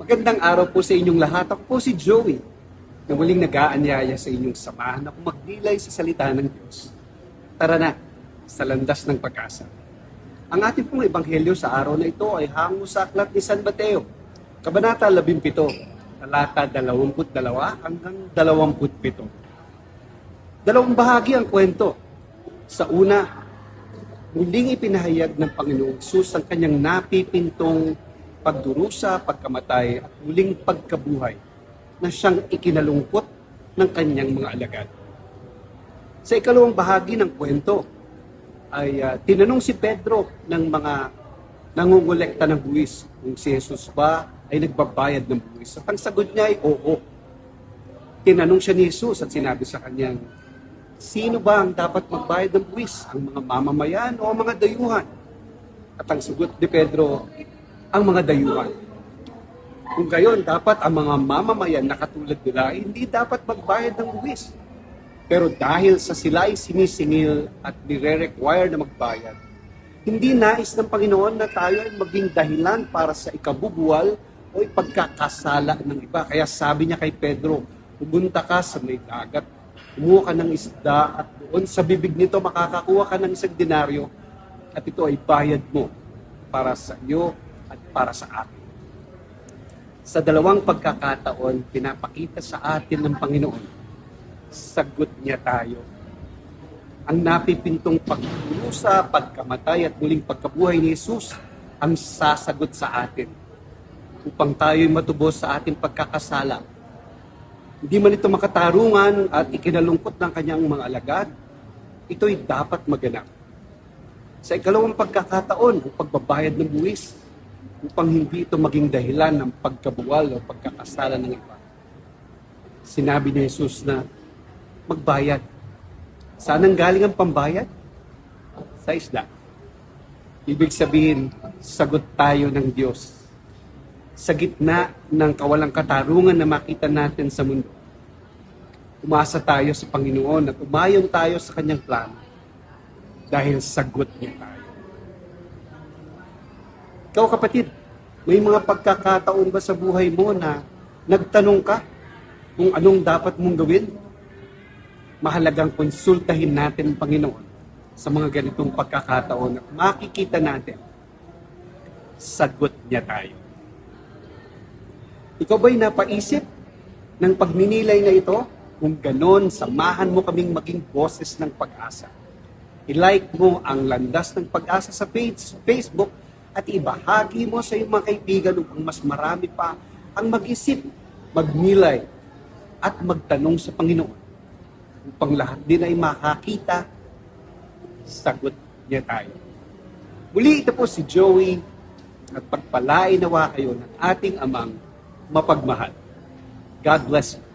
Magandang araw po sa inyong lahat. Ako po si Joey na muling nag-aanyaya sa inyong samahan ako magnilay sa salita ng Diyos. Tara na, sa landas ng pag-asa. Ang ating pong ebanghelyo sa araw na ito ay hango sa aklat ni San Mateo, Kabanata 17, talata 22 hanggang 27. Dalawang bahagi ang kwento. Sa una, muling ipinahayag ng Panginoong Sus ang kanyang napipintong pagdurusa, pagkamatay at muling pagkabuhay na siyang ikinalungkot ng kanyang mga alagad. Sa ikalawang bahagi ng kwento ay ah, tinanong si Pedro ng mga nangungulekta ng buwis kung si Jesus ba ay nagbabayad ng buwis. At ang sagot niya ay oo. Tinanong siya ni Jesus at sinabi sa kanyang, Sino ba ang dapat magbayad ng buwis? Ang mga mamamayan o ang mga dayuhan? At ang sagot ni Pedro, ang mga dayuhan. Kung gayon, dapat ang mga mamamayan na katulad nila, hindi dapat magbayad ng buwis. Pero dahil sa sila ay sinisingil at nire-require na magbayad, hindi nais ng Panginoon na tayo ay maging dahilan para sa ikabubuwal o ipagkakasala ng iba. Kaya sabi niya kay Pedro, pumunta ka sa may dagat, kumuha ka ng isda at doon sa bibig nito makakakuha ka ng isang denaryo at ito ay bayad mo para sa iyo at para sa akin. Sa dalawang pagkakataon, pinapakita sa atin ng Panginoon, sagot niya tayo. Ang napipintong pagkurusa, pagkamatay at muling pagkabuhay ni Jesus ang sasagot sa atin upang tayo'y matubos sa ating pagkakasala. Hindi man ito makatarungan at ikinalungkot ng kanyang mga alagad, ito'y dapat maganap. Sa ikalawang pagkakataon, ang pagbabayad ng buwis, upang hindi ito maging dahilan ng pagkabuwal o pagkakasala ng iba. Sinabi ni Jesus na magbayad. Saan ang galing ang pambayad? Sa isda. Ibig sabihin, sagot tayo ng Diyos. Sa gitna ng kawalang katarungan na makita natin sa mundo, umasa tayo sa Panginoon at umayon tayo sa Kanyang plano dahil sagot niya tayo. Ikaw kapatid, may mga pagkakataon ba sa buhay mo na nagtanong ka kung anong dapat mong gawin? Mahalagang konsultahin natin ang Panginoon sa mga ganitong pagkakataon at makikita natin sagot niya tayo. Ikaw ba'y napaisip ng pagninilay na ito? Kung ganon, samahan mo kaming maging boses ng pag-asa. I-like mo ang landas ng pag-asa sa page, Facebook at ibahagi mo sa iyong mga kaibigan upang mas marami pa ang mag-isip, magnilay at magtanong sa Panginoon upang lahat din ay makakita sagot niya tayo. Muli ito po si Joey at pagpalain nawa kayo ng ating amang mapagmahal. God bless you.